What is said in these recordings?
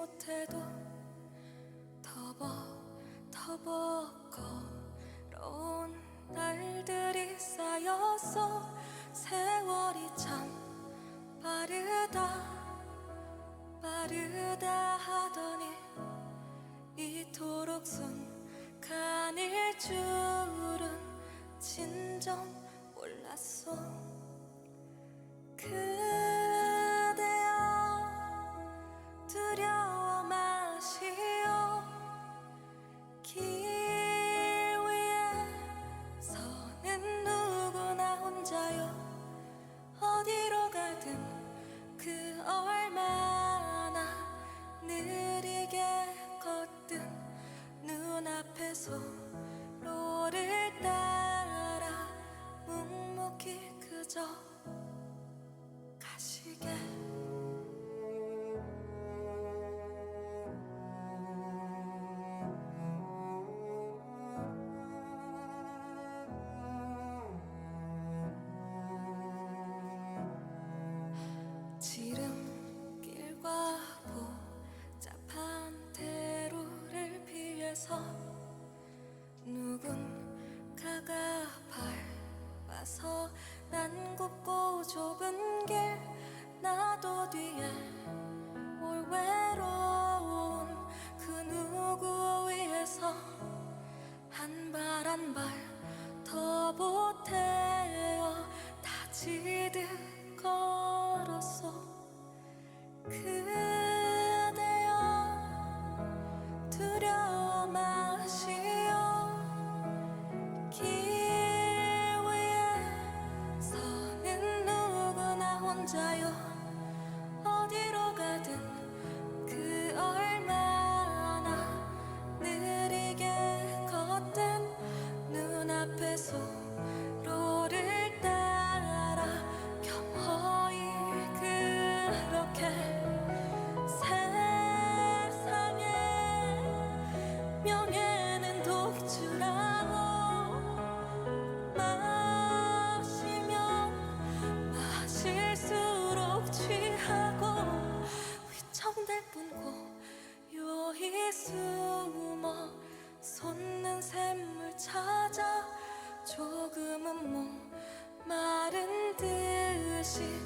못해도 터벅터벅거운 날들이 쌓여서 세월이 참 빠르다 빠르다 하더니 이토록 순간일 줄은 진정 몰랐어. 잊어 가시게. 지름길과 복잡한 대로를 피해서 누군가가 밟아서 난 굽고 좁은 길 나도 뒤에 올 외로워 she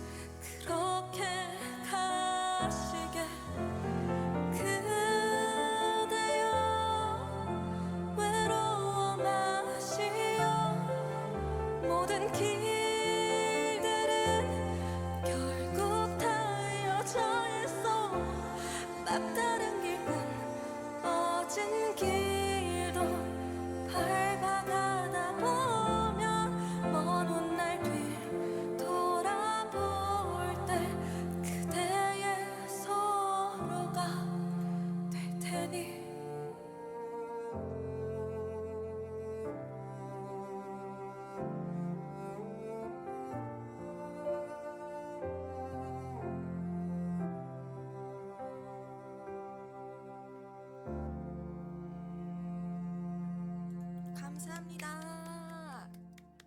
감사합니다.